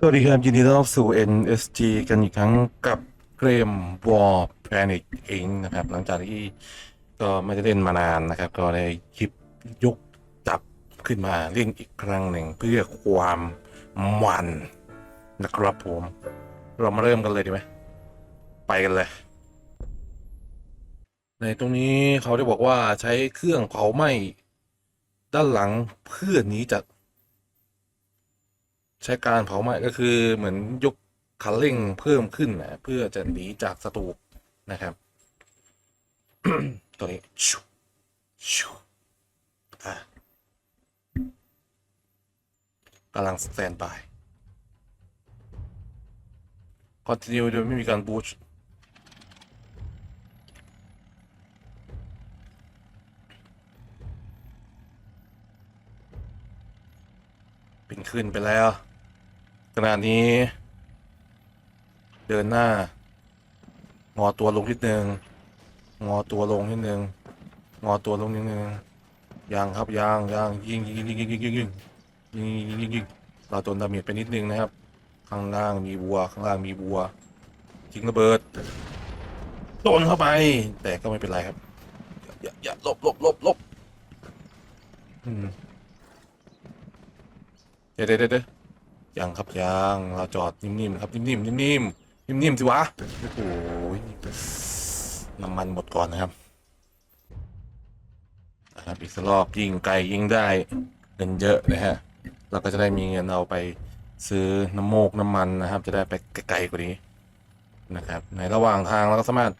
สวัสดีครับยินดีต้อนรับสู่ NSG กันอีกครั้งกับเกม War Panic เองนะครับ หลังจากที่ก็ไม่ได้เล่นมานานนะครับ ก็ได้หยิบยกจับขึ้นมาเล่นอีกครั้งหนึ่งเพื่อความมันนะครับผม เรามาเริ่มกันเลยดีไหมไปกันเลย ในตรงนี้เขาได้บอกว่าใช้เครื่องเผาไหม้ด้านหลังเพื่อนี้จาก ใช้การเผาไหม้ก็คือเหมือนยกคันเร่งเพิ่มขึ้นนะเพื่อจะหนีจากศัตรูนะครับ ตัวนี้ชูชูอะกำลังสแตนบายคอนติเนียโดยไม่มีการบูชเป็นขึ้นไปแล้ว ขณะนี้ เดินหน้า งอตัวลงนิดนึงงอตัวลงนิดนึงงอตัวลงนิดนึงยางครับยางยางยิงยิงยิงยิงยิงยิงยิงยิงยิงยิงยิงเราโดนดาเมจไปนิดนึงนะครับ ข้างล่างมีบัว ข้างล่างมีบัวยิงระเบิดโดนเข้าไป แต่ก็ไม่เป็นไรครับอย่าอย่าลบลบลบลบอืมเดี๋ยวเดี๋ยวเดี๋ยว ยังครับยังเราจอดนิ่มๆครับนิ่มๆนิ่มๆนิ่มๆสิวะโอ้โหน้ำมันหมดก่อนนะครับครับอีกรอบยิงไกลยิงได้เงินเยอะนะฮะเราก็จะได้มีเงินเอาไปซื้อน้ำโมกน้ำมันนะครับ จะได้ไปไกลกว่านี้นะครับ ในระหว่างทางเราก็สามารถ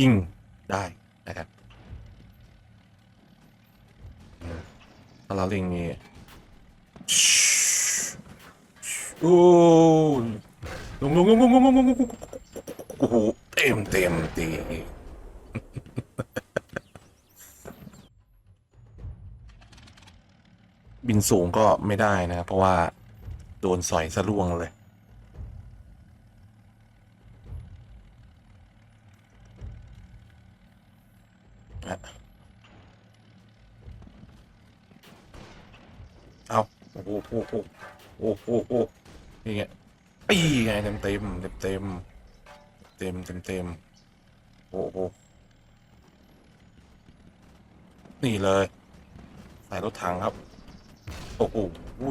ยิงได้นะครับถ้าเราเล็งนี่ โอ้ลงลงลงลงลงลงลงโอ้โหเต็มเต็มเต็มบินสูงก็ไม่ได้นะ เพราะว่า โดนสอยสะล่วงเลยเอาโอ้โหโอ้โหโอ้โหโอ้ นี่ไงปีไงเต็มเต็มเต็มเต็มเต็มเต็มเต็มโอ้โหนี่เลยใส่รถถังครับ โอ้โห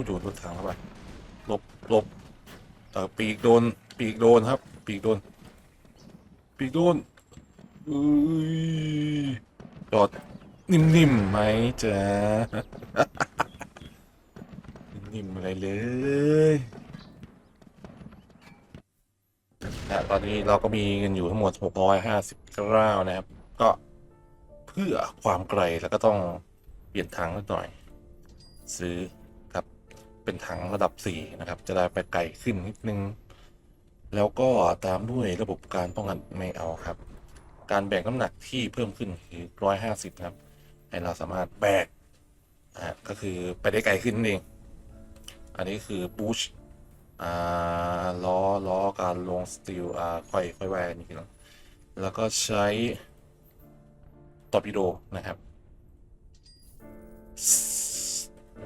ดูดรถถังเข้าไปหลบหลบเออปีกโดน ปีกโดนครับ ปีกโดน ปีกโดนเอ้ยจอดนิ่มๆไหมจ๊ะนิ่มอะไรเลยนะต อนนี้เราก็มีเงินอยู่ทั้งหมด 659 นะครับ ก็เพื่อความไกลแล้วก็ต้องเปลี่ยนถังนิดหน่อย ซื้อครับเป็นถังระดับ 4 นะครับ จะได้ไปไกลขึ้นนิดนึง แล้วก็ตามด้วยระบบการป้องกันไม่เอาครับ การแบกน้ำหนักที่เพิ่มขึ้นคือ 150 ครับ ให้เราสามารถแบกอ่าก็คือไปได้ไกลขึ้นเอง อันนี้คือบูช อ่าล้อล้อการลงสตีลอ่าค่อยค่อยแวร์นี่คือแล้วก็ใช้ตอร์ปิโดนะครับ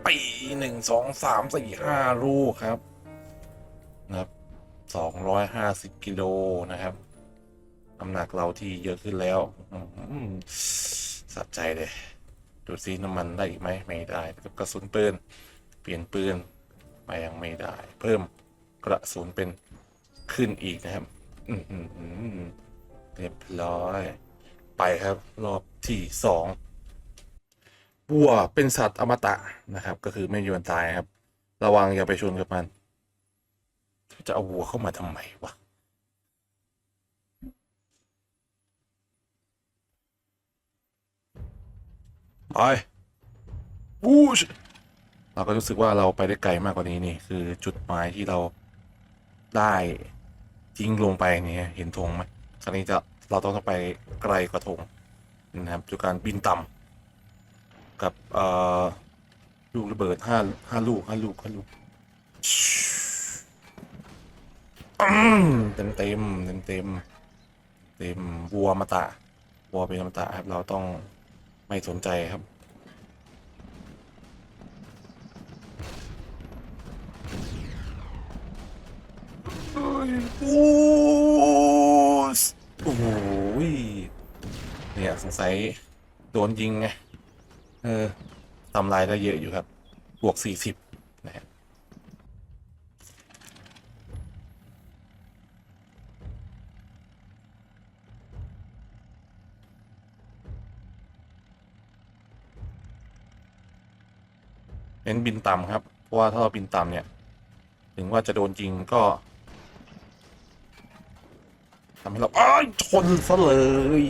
ปีหนึ่งสองสามสี่ห้าลูกครับนะครับสองร้อยห้าสิบกิโลนะครับน้ำหนักเราที่เยอะขึ้นแล้วอืมสะใจเลยดูซิน้ำมันได้อีกไหมไม่ได้กระสุนปืน เปลี่ยนปืนไปยังไม่ได้ เพิ่ม กระสุนเป็นขึ้นอีกนะครับ อืมเรียบร้อย ไปครับ รอบที่สองวัวเป็นสัตว์อมตะนะครับ ก็คือไม่มีวันตายครับ ระวังอย่าไปชนกับมัน จะเอาวัวเข้ามาทำไมวะไปบูชเราก็รู้สึกว่าเราไปได้ไกลมากกว่านี้นี่ คือจุดหมายที่เรา ได้ทิ้งลงไปเนี่ยเห็นธงไหมคราวนี้จะเราต้องไปไกลกว่าธงนะครับจุดการบินต่ำกับลูกระเบิดห้าห้าลูกห้าลูกห้าลูกเต็มเต็มเต็มเต็มเต็มวัวมาตะวัวเป็นอมตะครับเราต้องไม่สนใจครับ ยปูส โอ้โหเนี่ยสงสัยโดนยิงไง เออทำลายได้เยอะอยู่ครับ บวกสี่สิบนะฮะเน้นบินต่ำครับ เพราะว่าถ้าเราบินต่ำเนี่ย ถึงว่าจะโดนยิงก็ ทำให้เราอ้ายชนซะเลย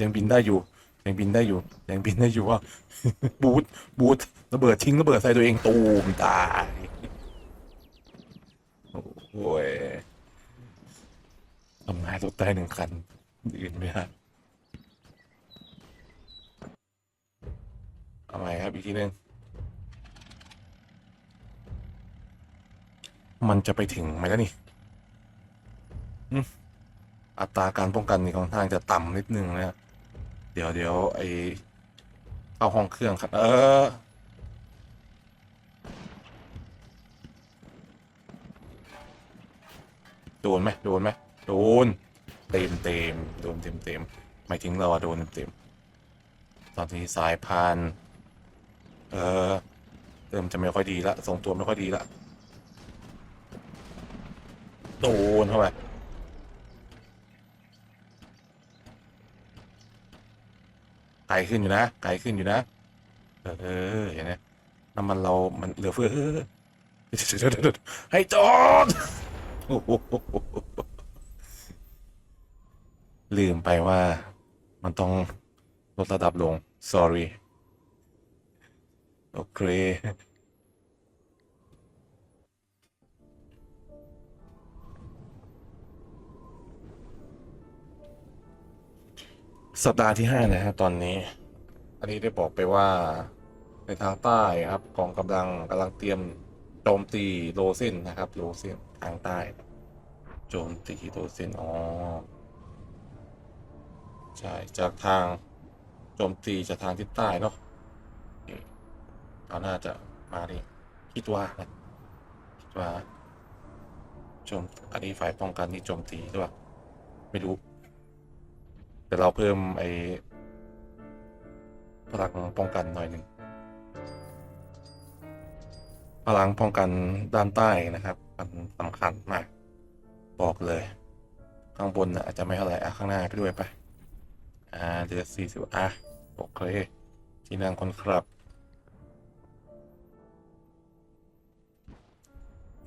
ยังบินได้อยู่ ยังบินได้อยู่ ยังบินได้อยู่ว่า บูทบูทระเบิดทิ้งระเบิดใส่ตัวเองตูมตายโอ้ยทำงานรถได้หนึ่งคัน อื่นไม่ได้เอาใหม่ครับ อีกทีหนึงมันจะไปถึงไหมแล้วนี่ อัตราการป้องกันนี่ค่อนข้างจะต่ำนิดนึงนะเดี๋ยวเดี๋ยวไอเข้าห้องเครื่องครับ เออโดนไหมโดนไหมโดน เต็มเต็มโดนเต็มเต็มหมายถึงเราอะโดนเต็มเต็มตอนนี้สายพาน เออเริ่มจะไม่ค่อยดีละทรงตัวไม่ค่อยดีละโดนเข้าไป ไกลขึ้นอยู่นะไกลขึ้นอยู่นะ เออเห็นไหมน้ำมันเรา มันเหลือเฟือให้จอดลืมไปว่ามันต้องลดระดับลง sorry โอเค สัปดาห์ที่ห้านะฮะตอนนี้ อันนี้ได้บอกไปว่า ในทางใต้ครับกองกำลังกำลังเตรียมโจมตีโลเซนนะครับโลเซนทางใต้ โจมตีโลเซนอ๋อใช่จากทางโจมตีจากทางทิศใต้เนาะเขาน่าจะมาดิคิดว่านะคิดว่าโจมอันนี้ฝ่ายป้องกันนี่โจมตีหรือเปล่าไม่รู้ แต่เราเพิ่มไอ้พลังป้องกันหน่อยหนึ่งพลังป้องกันด้านใต้นะครับ มันสำคัญมาก บอกเลย ข้างบนอาจจะไม่เท่าไหร่อะข้างหน้าไปด้วยไป อ่าเดือสี่สิบอะโอเคที่นั่งคนครับ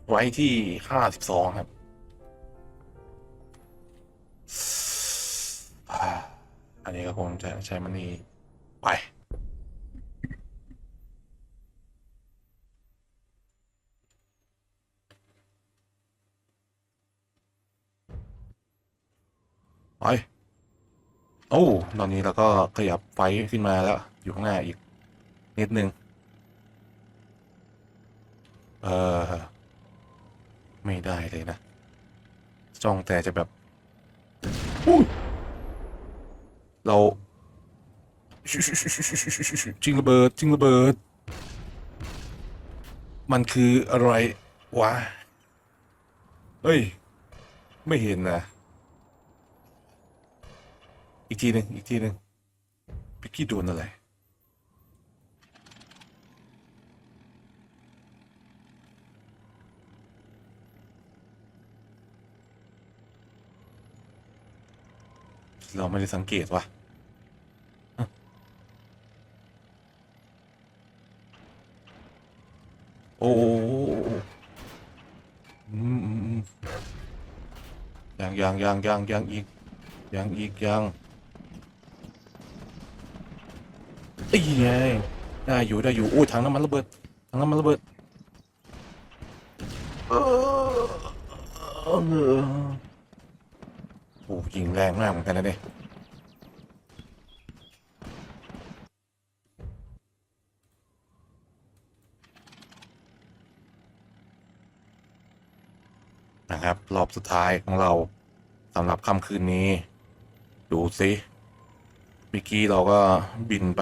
ไว้ที่ห้าสิบสองครับ อันนี้ก็คงจะใช้มันนี่ไปไปโอ้ตอนนี้เราก็ขยับไฟขึ้นมาแล้ว อยู่ข้างหน้าอีก นิดนึง เออไม่ได้เลยนะจ้องแต่จะแบบอุ้ย เราจิงระเบิดจิงระเบิด มันคืออะไรวะ เฮ้ย ไม่เห็นนะ อีกทีหนึ่งอีกทีหนึ่งพิกกี้โดนอะไรเราไม่ได้สังเกตว่ะ โอ้ยังยังยังยังยังอีกยังอีกยังไอ้ไงได้อยู่ได้อยู่โอ้ถังน้ำมันระเบิดถังน้ำมันระเบิดโอ้ยิงแรงมากเหมือนกันนะเนี่ย นะครับ รอบสุดท้ายของเราสำหรับค่ำคืนนี้ ดูสิบิกี้เราก็บินไป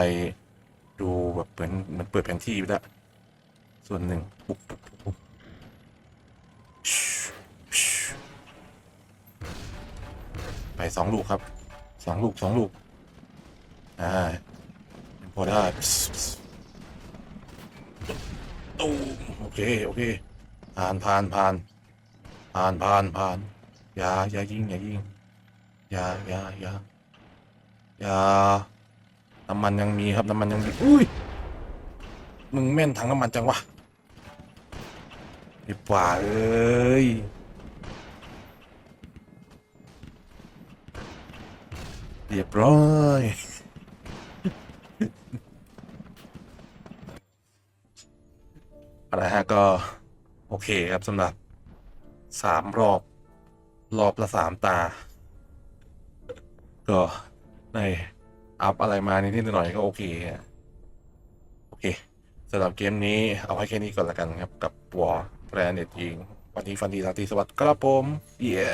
ดูแบบเหมือนมันเปิดแผนที่ไปละส่วนหนึ่งปุ๊บไปสองลูกครับสองลูกสองลูกอ่าพอได้ตูมโอเค โอเคผ่านผ่านผ่าน ผ่านผ่านผ่านอย่าอย่ายิงอย่ายิงอย่าอย่าอย่าอย่าน้ำมันยังมีครับน้ำมันยังมีอุ้ยมึงแม่นถังน้ำมันจังวะไอ้ป่าเอ้ยเรียบร้อยอะไรฮะก็ โอเคครับสำหรับ สามรอบ รอบละสามตา ก็ในอัพอะไรมานิดหน่อยๆก็โอเคฮะโอเคสำหรับเกมนี้เอาไว้แค่นี้ก่อนละกันครับ กับวอร์แพลเน็ตยิงวันนี้ฟันดีสาตีสวัสดิ์ครับผม เย้